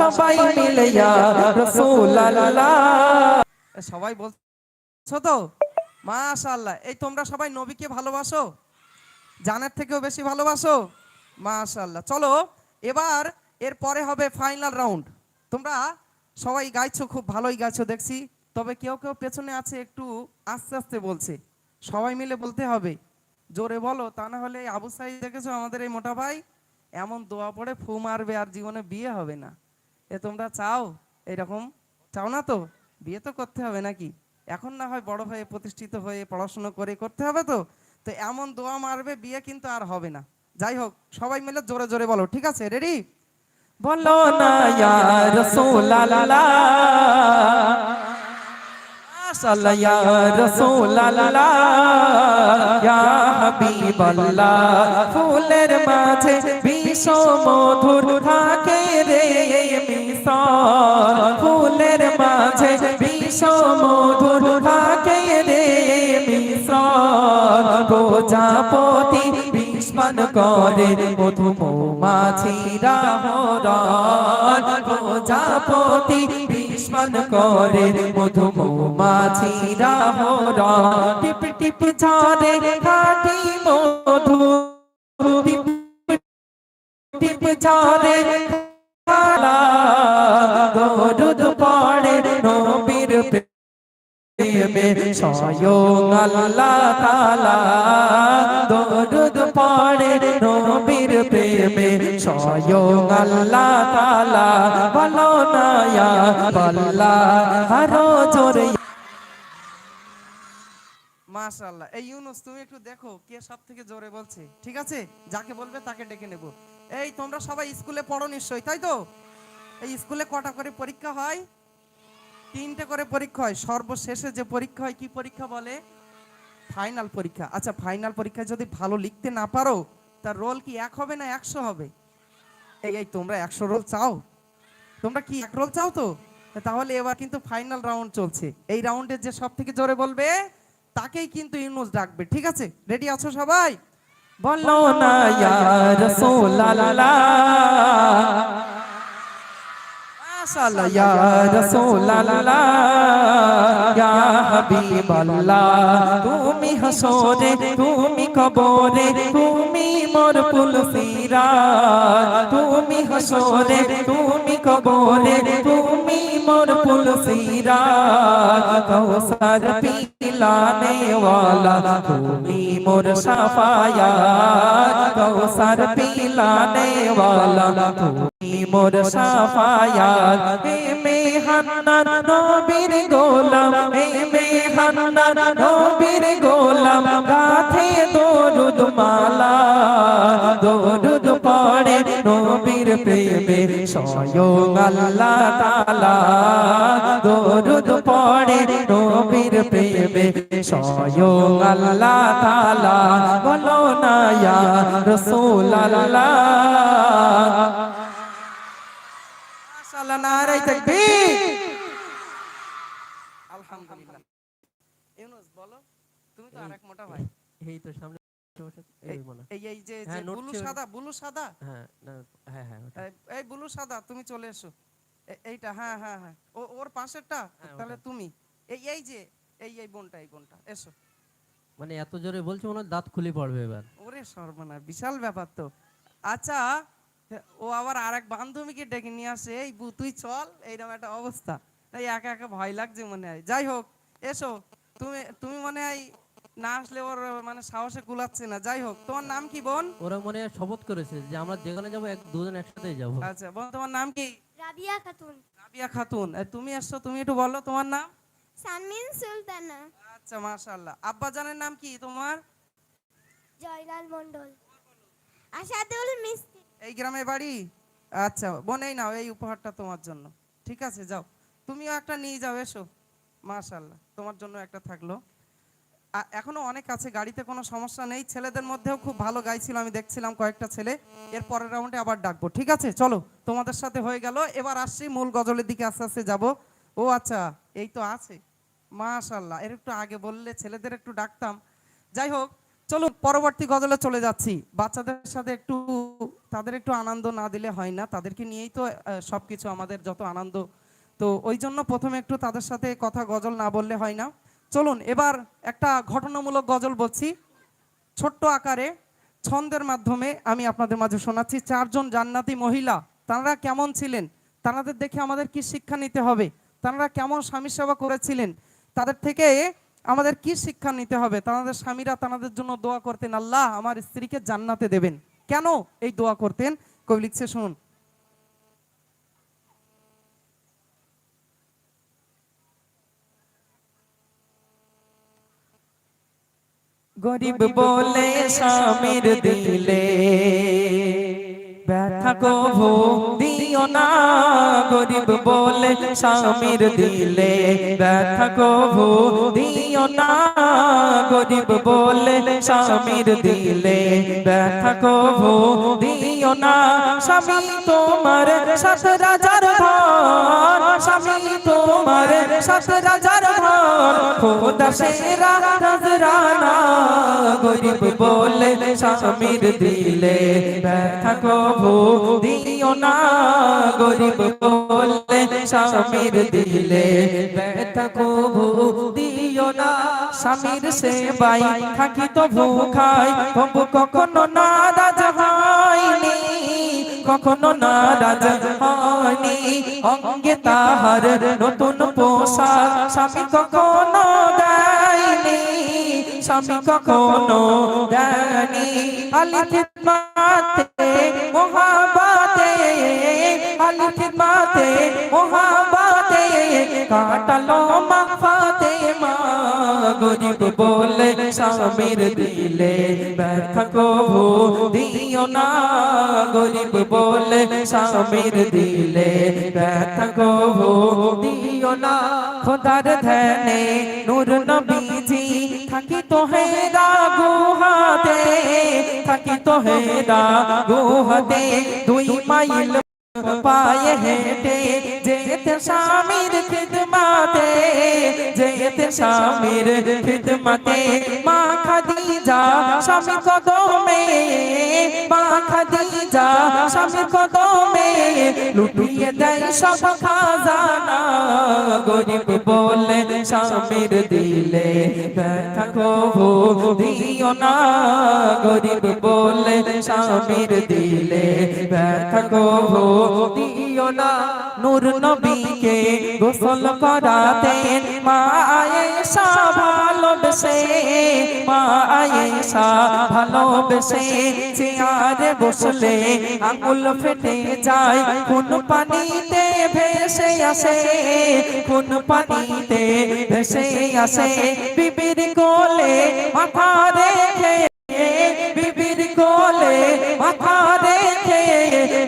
সবাই মিলে সবাই বলছো তো? মাশাআল্লাহ। এই তোমরা সবাই নবীকে ভালোবাসো? জানের থেকেও বেশি ভালোবাসো? মাশাআল্লাহ। চলো, এবার এর পরে হবে ফাইনাল রাউন্ড। তোমরা সবাই গাইছো, খুব ভালোই গাইছো, দেখছি। তবে কেউ কেউ পেছনে আছে, একটু আস্তে আস্তে বলছে। সবাই মিলে বলতে হবে। জোরে বলো, তা না হলে আবু সাইদ দেখেছ আমাদের এই মোটা ভাই? এমন দোয়া পড়ে ফু মারবে আর জীবনে বিয়ে হবে না। এ তোমরা চাও? এরকম? চাও না তো? বিয়ে তো করতে হবে নাকি? এখন না হয় বড় হয়ে প্রতিষ্ঠিত হয়ে পড়াশোনা করে করতে হবে তো? তো এমন দোয়া মারবে বিয়ে কিন্তু আর হবে না। যাই হোক, সবাই মিলে জোরে জোরে বলো, ঠিক আছে? রেডি বলো না, ইয়া রাসূলুল্লাহ। মাশাআল্লাহ ইয়া রাসূলুল্লাহ, ইয়া হাবিবাল্লাহ, ফুলের মাঝে বিষ মধুর থাকে রে মিশন ফুলের মাঝে বিষ মধুর থাকে রে মিশন প্রজাপতি বিস্মান করে মধু মৌমাছিরা হরণ প্রজাপতি বিস্মান করে মধু মৌমাছিরা রাহরা টিপ টিপ ঝরে খাটি মধু। টিপ টিপ ঝরে খালা গরুদ পড়ে জোরে। মাশাআল্লাহ, এই ইউনুস, তুমি একটু দেখো কে সব থেকে জোরে বলছে। ঠিক আছে? যাকে বলবে তাকে ডেকে নেব। এই তোমরা সবাই স্কুলে পড়ো নিশ্চয়ই, তাই তো? এই স্কুলে কটা করে পরীক্ষা হয়? তিনটে করে পরীক্ষা হয়, সর্বশেষে যে পরীক্ষা হয়, কি পরীক্ষা বলে? ফাইনাল পরীক্ষা। আচ্ছা ফাইনাল পরীক্ষায় যদি ভালো লিখতে না পারো, তার রোল কি এক হবে না একশো হবে? এই এই, তোমরা একশো রোল চাও? তোমরা কি এক রোল চাও তো? তাহলে এবার কিন্তু ফাইনাল রাউন্ড চলছে। এই রাউন্ডে যে সব থেকে জোরে বলবে, তাকেই কিন্তু ইউনুস ডাকবে। ঠিক আছে? রেডি আছো সবাই? বলো না, ইয়া রাসূলুল্লাহ মাশাআল্লাহ ইয়া রাসূলুল্লাহ ইয়া হাবিবাল্লাহ তুমি হাসরে তুমি কবরে তুমি মোর পুলসিরা তুমি হাসরে তুমি কবরে তুমি মোর পুলসিরা কৌসর পিলানে वाला তুমি মোর সাফায়াত কৌসর পিলানে वाला তুমি মোর সাফায়াত, হে মেহান্নান নবীর গোলাম, হে মেহান্নান নবীর গোলাম গাথে দরুদ মালা, দরুদ পড়ে নবীর প্রেমে, স্বয়ং আল্লাহ তাআলা, দরুদ পড়ে নবীর প্রেমে স্বয়ং আল্লাহ তাআলা বলো না ইয়া রাসূলুল্লাহ। মাশাআল্লাহ নারাই তাকবীর। আলহামদুলিল্লাহ। ইউনুস বলো তুমি তো আরেক মোটা ভাই। এই তো সামনে এই এই বলা। এই এই যে যে হ্যাঁ, নোট বুলু সাদা বুলু সাদা? হ্যাঁ হ্যাঁ হ্যাঁ এই- এই বুলু সাদা তুমি চলে এসো। এইটা হ্যাঁ হ্যাঁ হ্যাঁ। ও ওর পাশেরটা? হ্যাঁ, তাহলে তুমি। এই এই যে এই এই বোনটা এই বোনটা এসো। মানে এত জোরে বলছে মনে দাঁত খুলে পড়বে এবার। ওরে সর্বনাশ বিশাল ব্যাপার তো। আচ্ছা ও আবার আরেক বান্ধবীকে ডেকে নিয়ে আসে এই বু তুই চল। এইরকম একটা অবস্থা। তাই একা একা ভয় লাগছে মনে হয়। যাই হোক এসো। তুমি তুমি মনে হয় না আসলে ওর মানে সাহসে কুলাচ্ছে না। যাই হোক তোমার নাম কি বোন? ওরা মনে হয় শপথ করেছে যে আমরা যেখানে যাব এক দুজন একসাথেই যাব। আচ্ছা বোন তোমার নাম কি? রাবিয়া খাতুন। রাবিয়া খাতুন। তুমি এসছো তুমি একটু বলো তোমার নাম। সানমিন সুলতানা। আচ্ছা মাশাআল্লাহ। আব্বা জানের নাম কি তোমার? জয়লাল মণ্ডল। আশাদুল মিস্ত্রি। এই গ্রামে বাড়ি? আচ্ছা বোন এই নাও এই উপহারটা তোমার জন্য। ঠিক আছে যাও। তুমিও একটা নিয়ে যাও এসো। মাশাল্লাহ তোমার জন্য একটা থাকল। এখনও অনেক আছে গাড়িতে কোনো সমস্যা নেই। ছেলেদের মধ্যেও খুব ভালো গাইছিল আমি দেখছিলাম কয়েকটা ছেলে। এর পরের রাউন্ডে আবার ডাকবো ঠিক আছে? চলো তোমাদের সাথে হয়ে গেল। এবার আসছি মূল গজলের দিকে আস্তে আস্তে যাব। ও আচ্ছা এই তো আছে। মাশাল্লাহ এর একটু আগে বললে ছেলেদের একটু ডাকতাম। যাই হোক চলুন পরবর্তী গজলে চলে যাচ্ছি। বাচ্চাদের সাথে একটু তাদের একটু আনন্দ না দিলে হয় না। তাদেরকে নিয়েই তো আহ, সবকিছু আমাদের যত আনন্দ। তো ওই জন্য প্রথমে একটু তাদের সাথে কথা গজল না বললে হয় না। চলুন এবার একটা ঘটনামূলক গজল বলছি। ছোট্ট আকারে ছন্দের মাধ্যমে আমি আপনাদের মাঝে শোনাচ্ছি। চারজন জান্নাতি মহিলা তারা কেমন ছিলেন? তাদের দেখে আমাদের কি শিক্ষা নিতে হবে? তারা কেমন স্বামী সেবা করেছিলেন? তাদের থেকে আমাদের কি শিক্ষা নিতে হবে? তাদের স্বামীরা তাদের জন্য দোয়া করতেন আল্লাহ আমার স্ত্রীকে জান্নাতে দেবেন। কেন এই দোয়া করতেন? কবি লিখছে শুনুন। গরিব বলে স্বামীর দিলে। ব্যথা কভু দিও না। গরিব বলে স্বামীর দিলে ব্যথা কভু দিও না। গরিব বলে স্বামীর দিলে ব্যথা কভু না, স্বামী তোমার সাত রাজার ধন। স্বামী তোমার সাত রাজার ধন। খোদা সেরা গরিব বলে স্বামীর দিলে ব্যথা দিও না। গরিব বলে স্বামীর দিলে ব্যথা দিও না। স্বামীর সেবাই থাকি তো ভুখাই তবু কখনো হয়নি কখনো নারাজ হয়নি। অঙ্গে তাহার নতুন পোশাক স্বামী কখনো দেয়নি স্বামী কখনো দেয়নি আলিতে মোহাবাতে খিদমাতে মোহাবাতে কাটালো মা ফাতেমা গরিব বলে স্বামীর দিলে ব্যথা কভু দিও না। গরিব বলে স্বামীর দিলে ব্যথা কভু দিও না। খোদার ধ্যানে নূর নবীজি, থাকি তো হেরা গুহাতে, থাকি তো হেরা গুহাতে। দুই মাইল পায়ে হেঁটে যেতে স্বামীর খিদমাতে, যেতে স্বামীর খিদমাতে। মা খাদিজা, স্বামী কদমে, মা খাদিজা, স্বামী কদমে। লুটিয়ে দেয় সব খাজানা, গরিব বলে স্বামীর দিলে ব্যথা কভু দিও না। গরিব বলে স্বামীর দিলে ব্যথা কভু দিও না, নূর নবীকে গোসল করাতেন মা ভালোবেসে মা ভালোবেসে, চেয়ারে বসলে আঙুল ফেটে যায়। কোন পানিতে ভেসে আসে, কোন পানিতে ভেসে আসে। বিবির কোলে মাথা রেখে, বিবির কোলে মাথা রেখে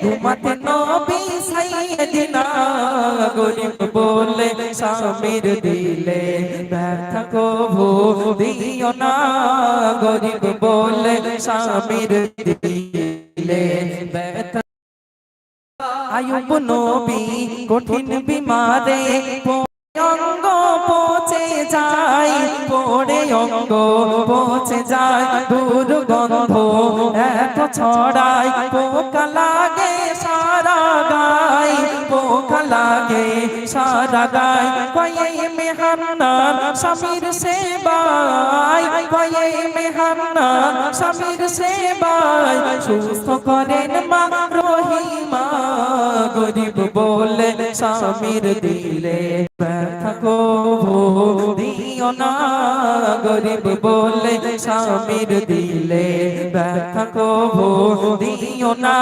ঘুমাতে নবী সাইয়েদিনা গরিব বলে স্বামীর দিলে ব্যথা কভু দিও না। গরিব বলে স্বামীর দিলে ব্যথা আয়ুব নবী কঠিন বিমারে অঙ্গ পচে যায়, পড়ে অঙ্গ পচে যায়, দুর্গন্ধ এত ছড়ায় পোকা লাগে। সারা গায় কয়ে মেহান্নার স্বামীর সেবায়। কয়ে মেহান্নার স্বামীর সেবায়। সুস্থ করেন মা রহিমা। গরিব বলে স্বামীর দিলে ব্যথা কভু দিও না। গরিব বলে স্বামীর দিলে ব্যথা কভু দিও না।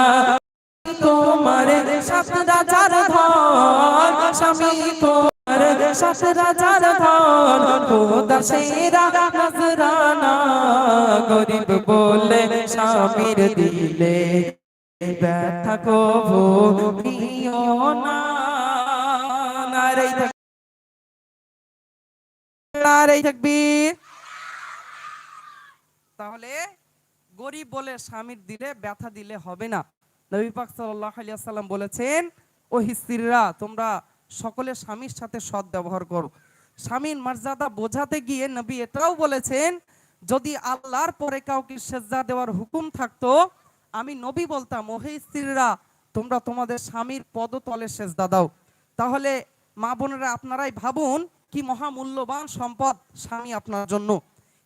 গরিব বলে স্বামীর দিলে ব্যথা কবু তাহলে গরিব বলে স্বামীর দিলে ব্যথা দিলে হবে না। নবী পাক সাল্লাল্লাহু আলাইহি বলেছেন ও স্ত্রীরা তোমরা সকলে স্বামীর সাথে সৎ ব্যবহার করো। স্বামীর মর্যাদা বোঝাতে গিয়ে নবী এটাও বলেছেন, যদি আল্লাহর পরে কাউকে সেজদা দেওয়ার হুকুম থাকতো, আমি নবী বলতাম, ওহে স্ত্রীরা তোমরা তোমাদের স্বামীর পদতলে সেজদা দাও। তাহলে মা বোনেরা, আপনারাই ভাবুন, কি মহামূল্যবান সম্পদ স্বামী আপনার জন্য।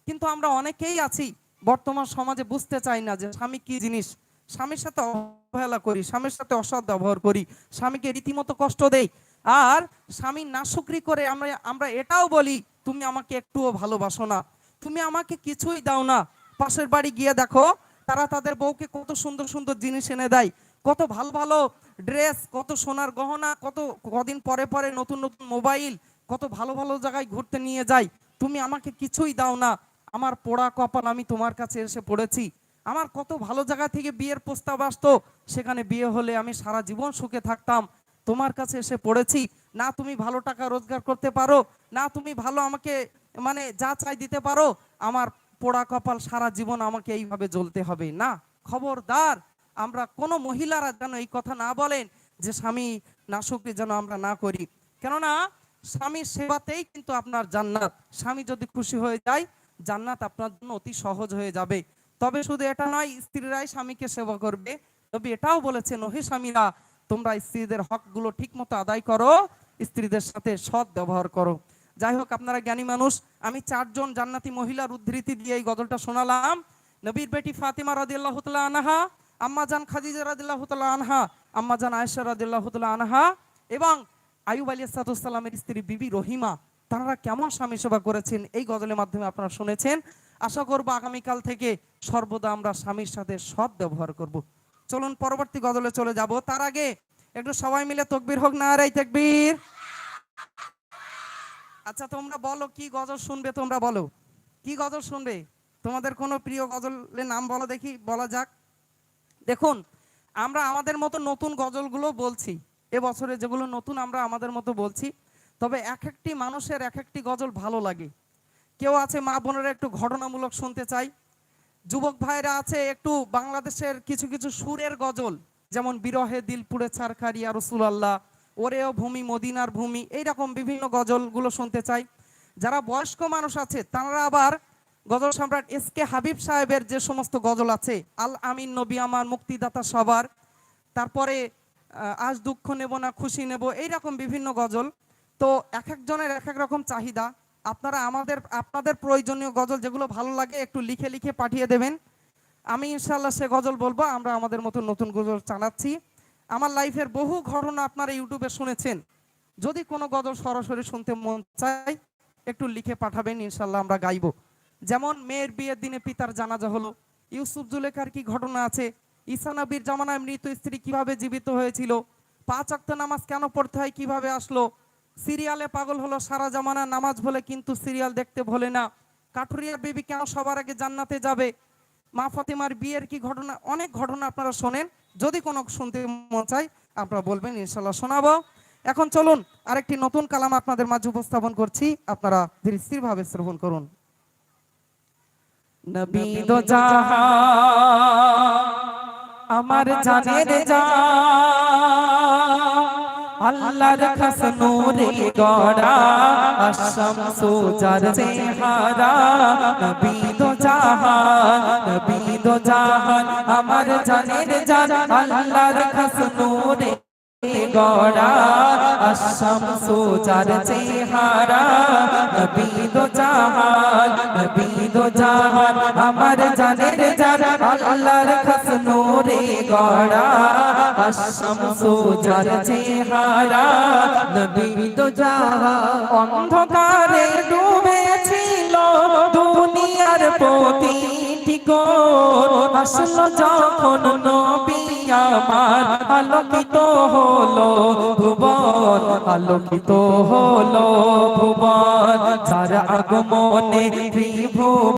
কিন্তু আমরা অনেকেই আছি, বর্তমান সমাজে বুঝতে চাই না যে স্বামী কি জিনিস। স্বামীর সাথে অবহেলা করি, স্বামীর সাথে অসৎ ব্যবহার করি, স্বামীকে রীতিমতো কষ্ট দেই। আর স্বামী নাশুকরি করে আমরা আমরা এটাও বলি, তুমি আমাকে একটুও ভালোবাসো না। তুমি আমাকে কিছুই দাও না। পাশের বাড়ি গিয়ে দেখো, তারা তাদের বউকে কত সুন্দর সুন্দর জিনিস এনে দেয়। কত ভালো ভালো ড্রেস, কত সোনার গহনা, কত কদিন পরে পরে নতুন নতুন মোবাইল, কত ভালো ভালো জায়গায় ঘুরতে নিয়ে যায়। তুমি আমাকে কিছুই দাও না। আমার পোড়া কপাল আমি তোমার কাছে এসে পড়েছি। আমার কত ভালো জায়গা থেকে বিয়ের প্রস্তাব আসতো, সেখানে বিয়ে হলে আমি সারা জীবন সুখে থাকতাম। তোমার কাছে এসে পড়েছি, না, তুমি ভালো টাকা রোজগার করতে পারো, না, তুমি ভালো আমাকে মানে যা চাই দিতে পারো, আমার পোড়া কপাল সারা জীবন আমাকে এইভাবে জ্বলতে হবে। না, খবরদার, আমরা কোনো মহিলারা যেন এই কথা না বলেন যে স্বামী নাশুকরি যেন আমরা না করি। কেননা, স্বামীর সেবাতেই কিন্তু আপনার জান্নাত। স্বামী যদি খুশি হয়ে যায়, জান্নাত আপনার জন্য অতি সহজ হয়ে যাবে। তবে শুধু এটা নয়, স্ত্রীরাই স্বামীকে সেবা করবে। তবে এটাও বলেছেন, ওহে স্বামীরা, তোমরা স্ত্রীদের হকগুলো ঠিক মতো আদায় করো, স্ত্রীদের সাথে সৎ ব্যবহার করো। যাই হোক, আপনারা জ্ঞানী মানুষ, আমি চারজন জান্নাতি মহিলার উদ্ধৃতি দিয়ে এই গজলটা শোনালাম। নবীর বেটি ফাতিমা রাদিয়াল্লাহু তাআলা আনহা, আম্মা জান খাদিজা রাদিয়াল্লাহু তাআলা আনহা, আম্মা জান আয়েশা রাদিয়াল্লাহু তাআলা আনহা এবং আয়ুব আলী সালামের স্ত্রী বিবি রহিমা, তারা কেমন স্বামী সেবা করেছেন, এই গজলের মাধ্যমে আপনারা শুনেছেন। আশা করব আগামীকাল থেকে সর্বদা আমরা স্বামীর সাথে সৎ ব্যবহার করব। চলুন পরবর্তী গজলে চলে যাব। তার আগে একটু সবাই মিলে তকবির হোক না রাই তকবির। আচ্ছা তোমরা বলো, কি গজল শুনবে তোমরা বলো? কি গজল শুনবে? তোমাদের কোনো প্রিয় গজলের নাম বলো দেখি, বলা যাক। দেখুন, আমরা আমাদের মতো নতুন গজলগুলো বলছি, এবছরে যেগুলো নতুন আমরা আমাদের মতো বলছি, তবে এক একটি মানুষের এক একটি গজল ভালো লাগে। কেউ আছে মা বোনেরা একটু ঘটনামূলক শুনতে চাই। যুবক ভাইরা আছে একটু বাংলাদেশের কিছু কিছু সুরের গজল, যেমন বিরহে দিল পুড়ে ছারখারিয়া রসুলাল্লাহ ওরেও ভূমি মদিনার ভূমি, এইরকম বিভিন্ন গজলগুলো শুনতে চাই। যারা বয়স্ক মানুষ আছে, তারা আবার গজল সম্রাট এস কে হাবিব সাহেবের যে সমস্ত গজল আছে, আল আমিন নবী আমার মুক্তিদাতা সবার, তারপরে আজ দুঃখ নেব না, খুশি নেব, এইরকম বিভিন্ন গজল। তো এক একজনের এক এক রকম চাহিদা। আপনারা আমাদের, আপনাদের প্রয়োজনীয় গজল যেগুলো ভালো লাগে একটু লিখে লিখে পাঠিয়ে দেবেন। আমি ইনশাল্লাহ সে গজল বলব, আমরা আমাদের মতো নতুন গজল চালাচ্ছি। আমার লাইফের বহু ঘটনা আপনারা ইউটিউবে শুনেছেন। যদি কোনো গজল সরাসরি শুনতে মন চায়, একটু লিখে পাঠাবেন ইনশাল্লাহ আমরা গাইবো। যেমন মেয়ের বিয়ের দিনে পিতার জানাজা হলো। ইউসুফ জুলেখার কি ঘটনা আছে? ঈসা নবীর জামানায় মৃত স্ত্রী কীভাবে জীবিত হয়েছিল? পাঁচ অক্ত নামাজ কেন পড়তে হয়, কীভাবে আসলো? সিরিয়ালে পাগল হলো সারা জামানা নামাজ ভোলে কিন্তু সিরিয়াল দেখতে ভোলে না। কাঠুরিয়া বেবি কেন সবার আগে জান্নাতে যাবে? মা ফাতিমার বিয়ের কি ঘটনা? অনেক ঘটনা আপনারা শোনেন। যদি কোনো শুনতে মন চায় আপনারা বলবেন ইনশাল্লাহ শোনাবো। এখন চলুন আরেকটি নতুন কালাম আপনাদের মাঝে উপস্থাপন করছি। আপনারা ধীর স্থির ভাবে শ্রবণ করুন। আমার জানের যা আল্লাহর খাস নূরে গড়া আশম সুজার চেহারা নবী দো জাহা নবী দো জাহান আমার জানের যা আল্লাহর খাস নূরে গড়া আশম সুজার চেহারা, নবী দো জাহান, নবী দো জাহান, আমার জানের জান আল্লাহর খাস নূরে গড়া আশম সুজার চেহারা, নবী দো জাহান। অন্ধকারে ডুবেছিল দুনিয়ার প্রতি। ঠিকর আসলো যখন নবী আমার? আলোকিত হলো ভুবন আলোকিত হলো ভুবন। যার আগমনে ত্রিভুবন